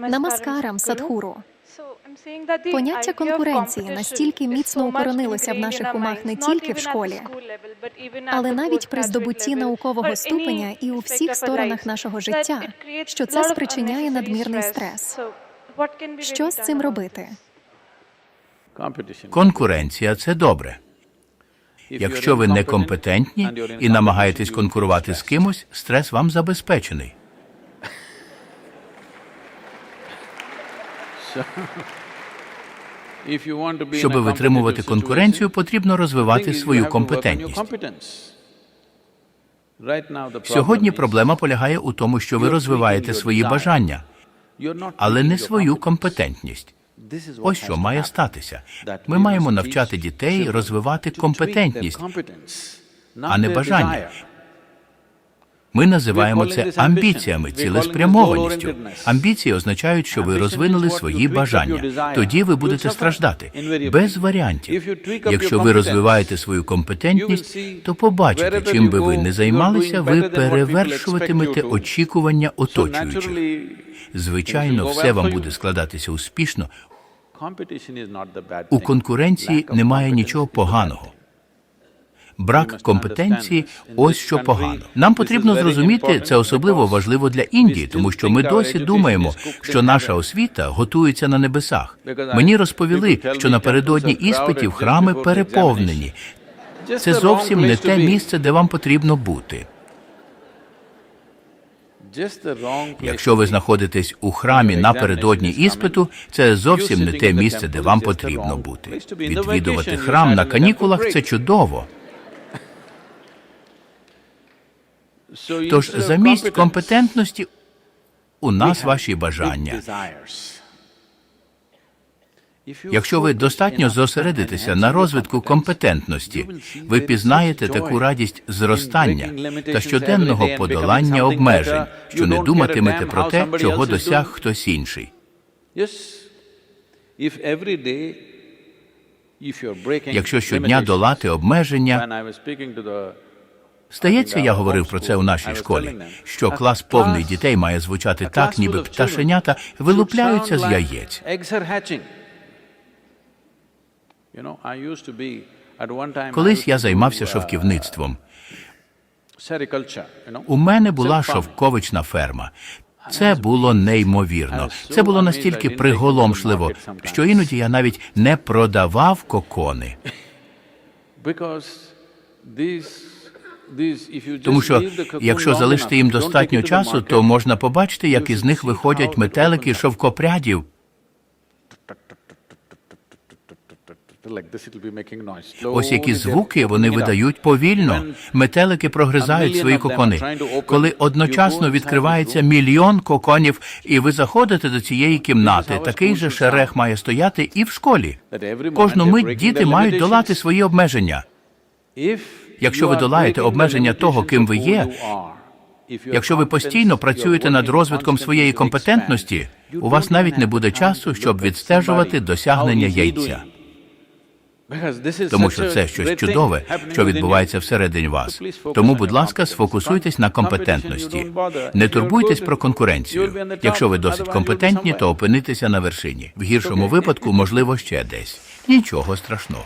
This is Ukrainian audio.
Намаскарам, Садхуру. Поняття конкуренції настільки міцно укоренилося в наших умах не тільки в школі, але навіть при здобутті наукового ступеня і у всіх сторонах нашого життя, що це спричиняє надмірний стрес. Що з цим робити? Конкуренція це добре. Якщо ви некомпетентні і намагаєтесь конкурувати з кимось, стрес вам забезпечений. Щоб витримувати конкуренцію, потрібно розвивати свою компетентність. Сьогодні проблема полягає у тому, що ви розвиваєте свої бажання, але не свою компетентність. Ось що має статися. Ми маємо навчати дітей розвивати компетентність, а не бажання. Ми називаємо це амбіціями, цілеспрямованістю. Амбіції означають, що ви розвинули свої бажання. Тоді ви будете страждати без варіантів. Якщо ви розвиваєте свою компетентність, то побачите, чим би ви не займалися, ви перевершуватимете очікування оточуючих. Звичайно, все вам буде складатися успішно. У конкуренції немає нічого поганого. Брак компетенції ось що погано. Нам потрібно зрозуміти це особливо важливо для Індії, тому що ми досі думаємо, що наша освіта готується на небесах. Мені розповіли, що напередодні іспитів храми переповнені. Це зовсім не те місце, де вам потрібно бути. Якщо ви знаходитесь у храмі напередодні іспиту, це зовсім не те місце, де вам потрібно бути. Відвідувати храм на канікулах це чудово. Тож замість компетентності у нас ваші бажання. Якщо ви достатньо зосередитеся на розвитку компетентності, ви пізнаєте таку радість зростання та щоденного подолання обмежень, що не думатимете про те, чого досяг хтось інший. Якщо щодня долати обмеження, Стається, я говорив про це у нашій школі, що клас повний дітей має звучати так, ніби пташенята вилупляються з яєць. Колись я займався шовківництвом. У мене була шовковична ферма. Це було неймовірно. Це було настільки приголомшливо, що іноді я навіть не продавав кокони. Тому що якщо залишити їм достатньо часу, то можна побачити, як із них виходять метелики шовкопрядів. Ось які звуки вони видають повільно. Метелики прогризають свої кокони. Коли одночасно відкривається мільйон коконів, і ви заходите до цієї кімнати, такий же шерех має стояти і в школі. Кожну мить діти мають долати свої обмеження. Якщо ви долаєте обмеження того, ким ви є, якщо ви постійно працюєте над розвитком своєї компетентності, у вас навіть не буде часу, щоб відстежувати досягнення яйця. Тому що це щось чудове, що відбувається всередині вас. Тому, будь ласка, сфокусуйтесь на компетентності. Не турбуйтесь про конкуренцію. Якщо ви досить компетентні, то опинитеся на вершині. В гіршому випадку, можливо, ще десь. Нічого страшного.